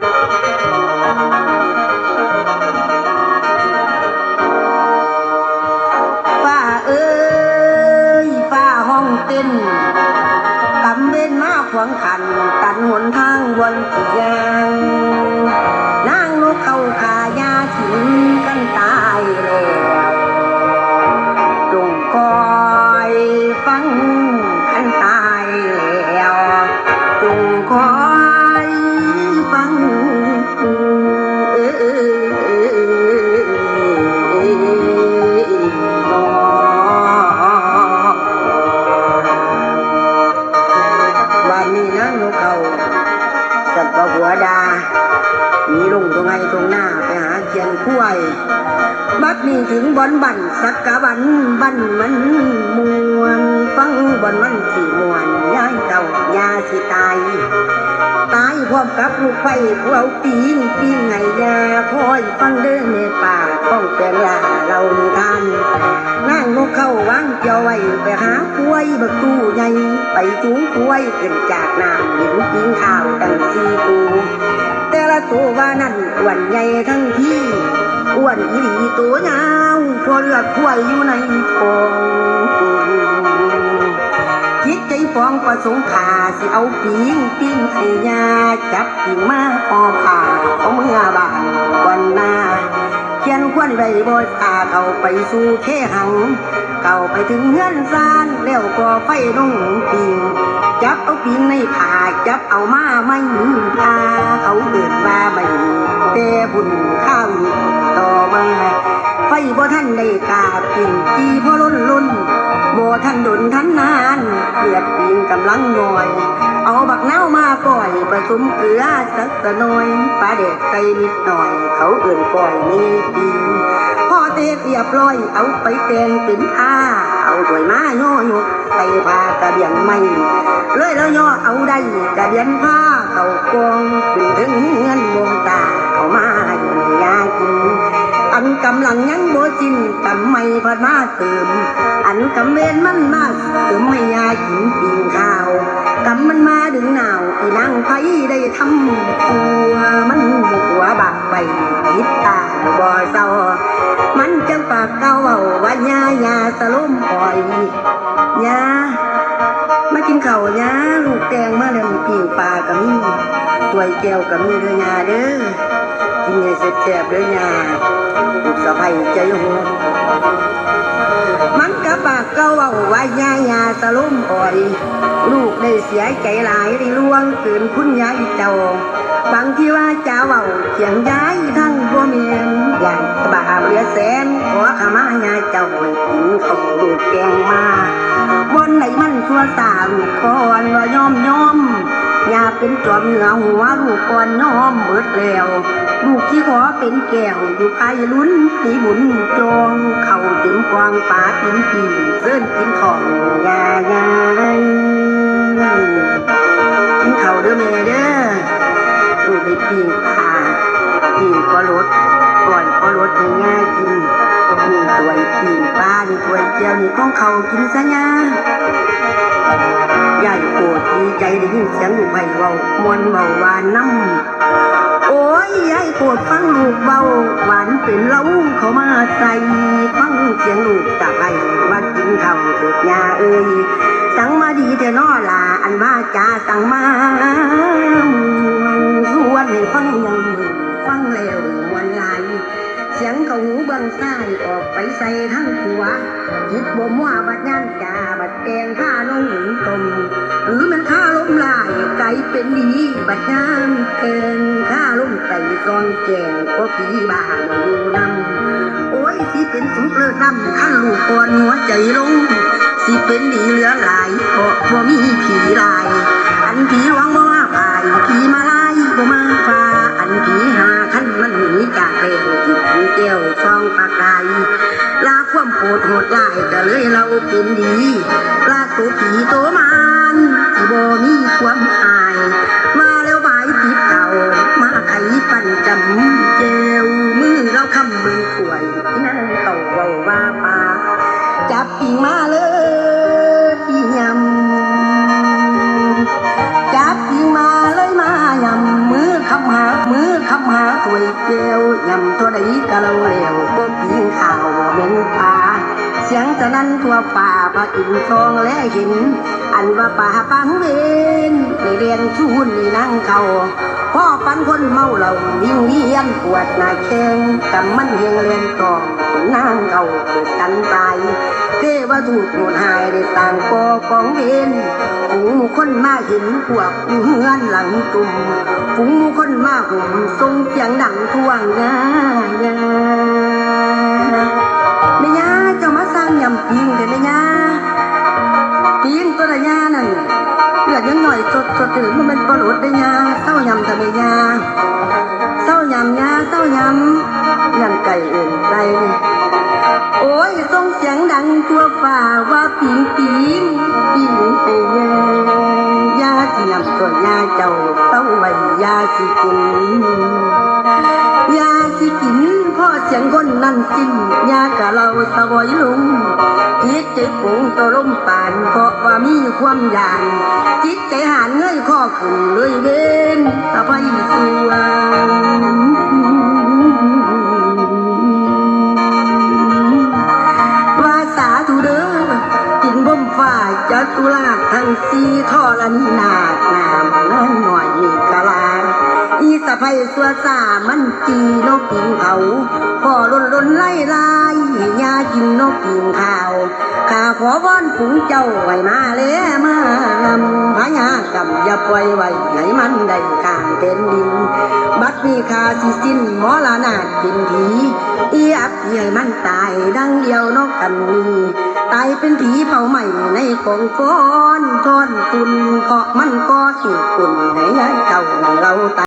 ฟ้ ดา มีลงตรงไหนตรงหน้าไปหาเขียนคุ้ยบัดนี้ถึงบอนบันสักกะบันบันมันมวน ฟังบอนมันสีมวนย้ายเต่ายาสิตาย ตายพร้อมกับลูกไฟเอาปีนปีนไงยาคอยฟังเด้อในป่าต้องแปลงลาเราทานนั่งนกเข้าวางเจียวไว้ไปหากล้ยบักตู้ใหญ่ไปจูงกล้ยขึ้นจากน้ำหินกินข้าวตั้งสีตูแต่ละตัวว่านั่นอ้วนใหญ่ทั้งที่อ้วนอีหลีตัวยาวพอเลือกถ้ยอยู่ในท้อง คิดใจฟองประสงค์ขาสิเอาปิงปิ้งให้ยาจับปิงมาพอผ่าเอาเมื่อบานวันหน้าเขียนควนใบบอยตาเข้าไปสู่เคหัง เข้าไปถึงเงื่อนซานแล้วก็ไฟลงปิงจับเอาปิงในผาจับเอามาไม่มีพาเขาเกิดมาใบแต่บุญข้าวต่อมาไฟบ่ท่านได้กาปิงจีพอล้นล้นบ่ท่านดนท่านนา เลือดปิงกำลังหน้อย เอาบักเน่ามาก่อยผสมเกลือสักตะน้อยปลาเด็กใส่นิดหน่อย เขาเอื่นก่อยมีปีพ่อเตะเรียบร้อยเอาไปแต่งเป็นผ้าเอาถ้วยมาโยโยกใส่ผ้ากระเบียงไม่เลยแล้วย่อเอาได้กระเบียนผ้าเขากองขึ้นถึงเงินวงตาเขามาให้ยากินำลังยังบ่จินกำไม่พัดมาเติม อันกำเวนมันมาเติมไม่ยากินปิงข้าวกำมันมาดึงหนาวอีนางไผได้ทำตัว มันหัวบักไปคิดตาบ่เศร้ามันจังปากเก้าเว้าว่าญาญาสลมอ่อยญามากินเข้ายาลูกแกงมาแล้วมีปิ่งปลากับมีตัวแก้วกับมีเด้อยาเด้อ กินให้แซ่บเด้อยาลูกสะใภ้ใจหัวมันกะปากเก้าว้าว่าญาญาสลมอ่อย ลูกได้เสียใจหลายได้ล่วงเกินคุณยายเจ้าบางที่ว่าจ้าเว้าเสียงย้ายทั้งบ่เมียนอย่างบาเหลือแสนขอขมายาเจ้าห้กินข้าวดูกแกงมาบนไหนมันชั่วตาลูกคอนว่ายอมยอม เป็นจอมเหนือหัวลูกก่อนยอมเบิดแล้วลูกที่ขอเป็นแก้วอยู่ภายลุ้นสีบุญจองเข้าเต็มกวางป่าเต็มปีเส้นกินของยายายกินข้าเด้อแม่เด้อลูกได้ปีนป่าปีนก็รถก่อนก็รถให้ง่ายกินนี่ตัวปีนป้านี่ตัวเจียวนี่ของเขากินซะยายาย ใจได้ยินเสียงลูกไผ่เบามวนเบาหวานน้ำโอ้ยยายโกรธฟังลูกเบาหวานเป็นเล้าเขามาใส่ฟังเสียงลูกจาไอ้ว่ากินข้าวเถิดยาเอ้ยสั่งมาดีแต่นอลาอันว่าจาสั่งมาสวนให้ฟังยัง เขาหูเบื้องซ้ายออกไปใส่ทั้งหัวจิตบ่มัวบัดย่านจาบัดแกงข้าลงหนุนตมหรือมันข้าล้มลายไก่เป็นดีบัดย่านแกงข้าล้มไก่กองแกงก็ผีบ้าอยู่นำโอ้ยสิเป็นสุขเลิศนำขั้นลูกก่อนหัวใจลงสิเป็นดีเหลือหลายเพราะบ่มีผีลาย อันผีหลวงบ่มาพายผีมา ลาความโกรธโหดร้ายก็เลยเราเป็นดีลาตัวผีตัวมันที่บ่มีความอาย มาแล้วบายติดเก่ามาไขปั่นจำเจวมือเราคำมือขวยนั่นเก่าเบาว่าปาจับปีมาเลยปียำจับปีมาเลยมายำมือคำหามือวยแก้วยำตัวใดกะเราเลวบ่ปี สียงจะนั้นทั่วป่าปะอินทองและหิน อันว่าป่าปังเวนได้เรียนชูนนี่นั่งเขาพ่อปันคนเมาเหล่าวิ่งเวียนปวดหน้าแข้งกำมันเฮียงเรียนตองนั่งเขาเกิดกันตายเทวทูตโหดหายได้ต่างปอปองเวนฝูงคนมาเห็นพวกเฮือนหลังตุ่มฝูงคนมาหุ่มทรงเสียงดังท่วงงายายาามาสร้างยำปิงเด้อแม่ยาปิงตัวละยานั่นเลือดยังหน่อยสดสดถึงมันเป็นปลดได้ยาเศร้ายำแต่แม่ยาเศร้ายำยาเศร้ายำยำไก่เอื่นใจนี่โอ้ยส่งเสียงดังทั่วป่าว่าปิงปิงปิงไปแย่ยาสิยำตัวยาเจ้าเต้าไว้ยาสิกิน ยาสิกินพ่อเสียงคนนั่นจิ้นยากะเราตะบอยลุงจิตใจปุงตะล่มป่านเพราะว่ามีความอยานจิตใจหานเงยข้อขึ้นเลยเว้นตะไปสวงว่าสาธุเด้อกินบ่มฝ่ายจัตุราชทั้งสี่ทอละนีนาคนามนั่นหน่อย อีสะไพสัวสามันจีนกกินเขาพ่อลนลนไล่ลายยากินนกกินข้าวข้าขอวอนฝูงเจ้าไว้มาเลยมานำพญากรรมอย่าปล่อยไว้ให้มันได้ข้างเป็นดิน บัดนี้ข้าสิสิ้นหมอละนาดเป็นผีอีอับใหญ่มันตายดังเดียวนกกันนีตายเป็นผีเผาใหม่ในกองฟ้อนทอนตุนเพราะมันก็ขีดตุนในยายเจ้าเราตาย